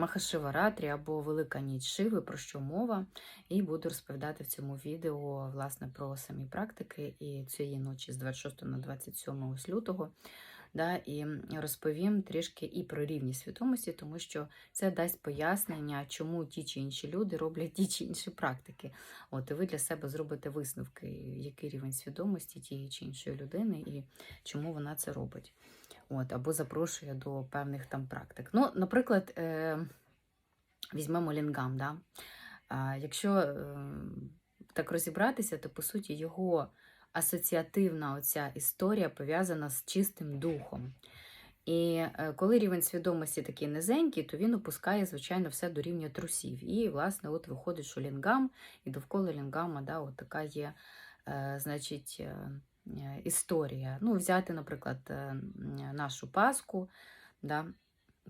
Махашиваратрі або Велика ніч Шиви, про що мова, і буду розповідати в цьому відео власне про самі практики і цієї ночі з 26 на 27 ось лютого. Да, і розповім трішки і про рівність свідомості, тому що це дасть пояснення, чому ті чи інші люди роблять ті чи інші практики. От і ви для себе зробите висновки, який рівень свідомості тієї чи іншої людини і чому вона це робить. От, або запрошує до певних там практик. Ну, наприклад, е, візьмемо лінгам. Да? А, якщо е, так розібратися, то по суті його асоціативна оця історія пов'язана з чистим духом. І е, коли рівень свідомості такий низенький, то він опускає, звичайно, все до рівня трусів. І, власне, от виходить, що лінгам, і довкола лінгама да, от така є, е, значить, е, е, історія. Ну, взяти, наприклад, е, нашу Пасху. Да,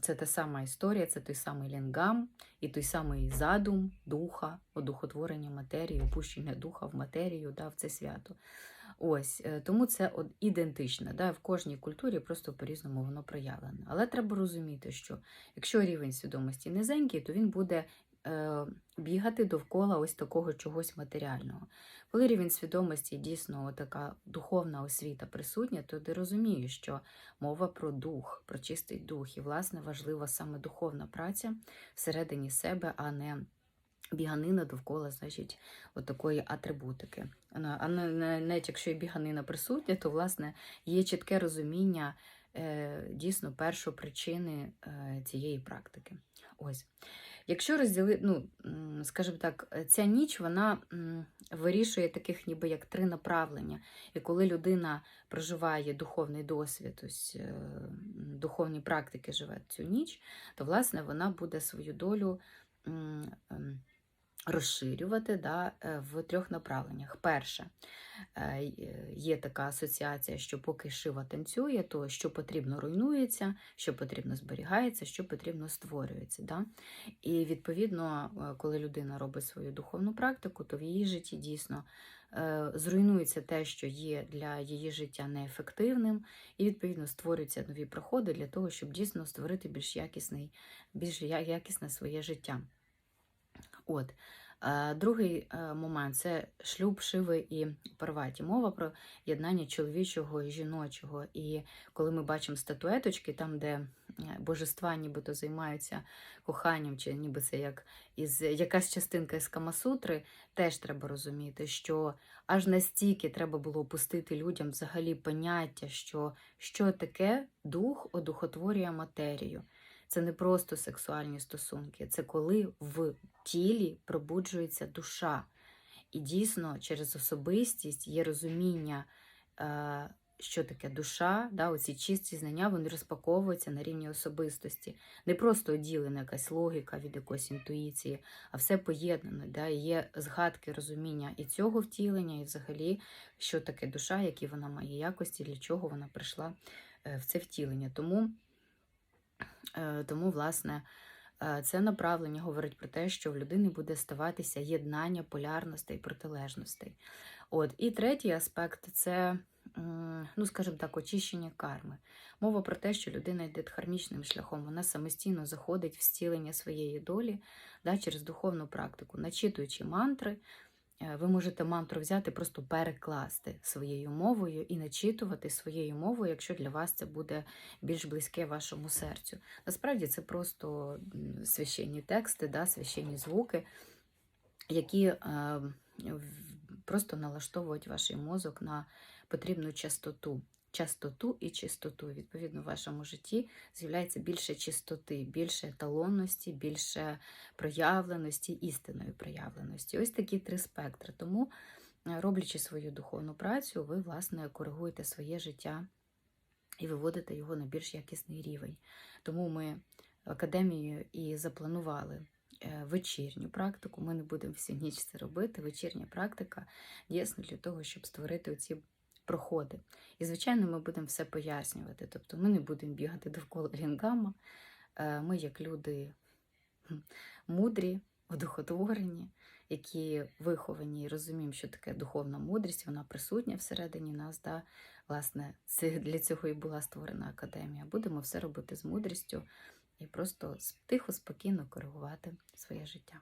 це та сама історія, це той самий лінгам і той самий задум духа, одухотворення матерії, опущення духа в матерію, да, в це свято. Ось е, тому це от ідентичне. Да, в кожній культурі просто по-різному воно проявлене. Але треба розуміти, що якщо рівень свідомості низенький, то він буде бігати довкола ось такого чогось матеріального. Коли рівень свідомості дійсно така духовна освіта присутня, то ти розумієш, що мова про дух, про чистий дух, і власне важлива саме духовна праця всередині себе, а не біганина довкола, значить, от такої атрибутики. А навіть якщо і біганина присутня, то власне є чітке розуміння е, дійсно першопричини е, цієї практики. Ось. Якщо розділити, ну, скажімо так, ця ніч вона вирішує таких ніби як три направлення. І коли людина проживає духовний досвід, ось, е, духовні практики живе цю ніч, то власне вона буде свою долю ем, розширювати да, е, в трьох направленнях. Перше, е, є така асоціація, що поки шива танцює, то що потрібно руйнується, що потрібно зберігається, що потрібно створюється. Да? І відповідно, е, коли людина робить свою духовну практику, то в її житті дійсно зруйнується те, що є для її життя неефективним, і відповідно створюються нові проходи для того, щоб дійсно створити більш якісний, більш якісне своє життя. От. Е, Другий е, момент це шлюб, шиви і парваті. Мова про єднання чоловічого і жіночого. І коли ми бачимо статуеточки, там, де е, божества нібито займаються коханням, чи ніби це як із якась частинка із Камасутри, теж треба розуміти, що аж настільки треба було опустити людям взагалі поняття, що, що таке дух одухотворює матерію. Це не просто сексуальні стосунки, це коли в тілі пробуджується душа. І дійсно через особистість є розуміння, е, що таке душа, да, оці чисті знання вони розпаковуються на рівні особистості. Не просто оділена якась логіка від якоїсь інтуїції, а все поєднано. Да, і є згадки розуміння і цього втілення, і взагалі, що таке душа, які вона має якості, для чого вона прийшла е, в це втілення. Тому Тому, власне, е, це направлення говорить про те, що в людини буде ставатися єднання полярностей і протилежностей. От. І третій аспект це, ну, скажімо так, очищення карми. Мова про те, що людина йде хармічним шляхом, вона самостійно заходить в зцілення своєї долі да, через духовну практику, начитуючи мантри. Е, Ви можете мантру взяти, просто перекласти своєю мовою і начитувати своєю мовою, якщо для вас це буде більш близьке вашому серцю. Насправді це просто священні тексти, да, священні звуки, які е, в- просто налаштовують ваш мозок на потрібну частоту. Частоту і чистоту. Відповідно, в вашому житті з'являється більше чистоти, більше еталонності, більше проявленості, істинної проявленості. Ось такі три спектри. Тому, е, роблячи свою духовну працю, ви, власне, коригуєте своє життя і виводите його на більш якісний рівень. Тому ми академією і запланували вечірню практику. Ми не будемо всю ніч це робити. Вечірня практика дійсно для того, щоб створити оці проходи. І, звичайно, ми будемо все пояснювати. Тобто ми не будемо бігати довкола лінгама. Е, Ми, як люди мудрі, одухотворені, які виховані і розуміємо, що таке духовна мудрість, вона присутня всередині нас. Да? Власне, це для цього і була створена академія. Будемо все робити з мудрістю і просто тихо, спокійно коригувати своє життя.